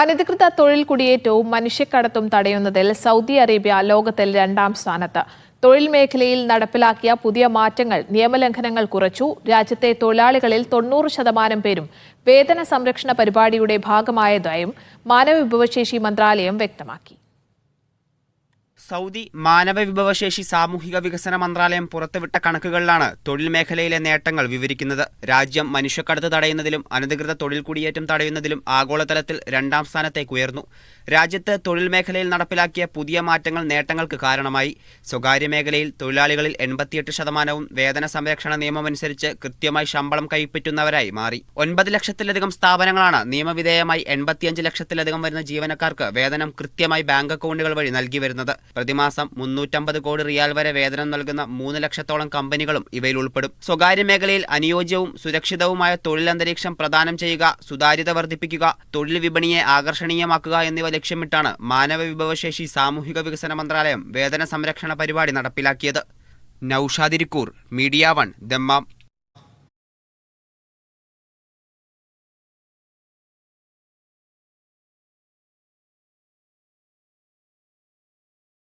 അനധികൃത തൊഴിൽ കുടിയേറ്റവും മനുഷ്യക്കടത്തും തടയുന്നതിൽ Saudi Arabia ലോകത്തിൽ രണ്ടാം സ്ഥാനത്ത്. തൊഴിൽ മേഖലയിൽ നടപ്പിലാക്കിയ പുതിയ മാറ്റങ്ങൾ നിയമലംഘനങ്ങൾ കുറച്ചു. രാജ്യത്തെ തൊഴിലാളികളിൽ തൊണ്ണൂറ് ശതമാനം പേരും വേതന സംരക്ഷണ പരിപാടിയുടെ ഭാഗമായതായും മാനവവിഭവശേഷി മന്ത്രാലയം വ്യക്തമാക്കി. സൗദി മാനവവിഭവശേഷി സാമൂഹിക വികസന മന്ത്രാലയം പുറത്തുവിട്ട കണക്കുകളിലാണ് തൊഴിൽ മേഖലയിലെ നേട്ടങ്ങൾ വിവരിക്കുന്നത്. രാജ്യം മനുഷ്യക്കടത്ത് തടയുന്നതിലും അനധികൃത തൊഴിൽ കുടിയേറ്റം തടയുന്നതിലും ആഗോളതലത്തിൽ രണ്ടാം സ്ഥാനത്തേക്ക് ഉയർന്നു. രാജ്യത്ത് തൊഴിൽ മേഖലയിൽ നടപ്പിലാക്കിയ പുതിയ മാറ്റങ്ങൾ നേട്ടങ്ങൾക്ക് കാരണമായി. സ്വകാര്യ മേഖലയിൽ തൊഴിലാളികളിൽ എൺപത്തിയെട്ട് ശതമാനവും വേതന സംരക്ഷണ നിയമമനുസരിച്ച് കൃത്യമായി ശമ്പളം കൈപ്പറ്റുന്നവരായി മാറി. ഒൻപത് ലക്ഷത്തിലധികം സ്ഥാപനങ്ങളാണ് നിയമവിധേയമായി എൺപത്തിയഞ്ച് ലക്ഷത്തിലധികം വരുന്ന ജീവനക്കാർക്ക് വേതനം കൃത്യമായി ബാങ്ക് അക്കൗണ്ടുകൾ വഴി നൽകി വരുന്നത്. പ്രതിമാസം മുന്നൂറ്റമ്പത് കോടി റിയാൽ വരെ വേതനം നൽകുന്ന മൂന്ന് ലക്ഷത്തോളം കമ്പനികളും ഇവയിൽ ഉൾപ്പെടും. സ്വകാര്യ മേഖലയിൽ അനുയോജ്യവും സുരക്ഷിതവുമായ തൊഴിൽ അന്തരീക്ഷം പ്രദാനം ചെയ്യുക സുതാര്യത വർദ്ധിപ്പിക്കുക തൊഴിൽ വിപണിയെ ആകർഷണീയമാക്കുക എന്നിവ ലക്ഷ്യമിട്ടാണ് മാനവ വിഭവശേഷി സാമൂഹിക വികസന മന്ത്രാലയം വേതന സംരക്ഷണ പരിപാടി നടപ്പിലാക്കിയത്. നൌഷാദിരിക്കൂർ മീഡിയ വൺ ദമ്മാം.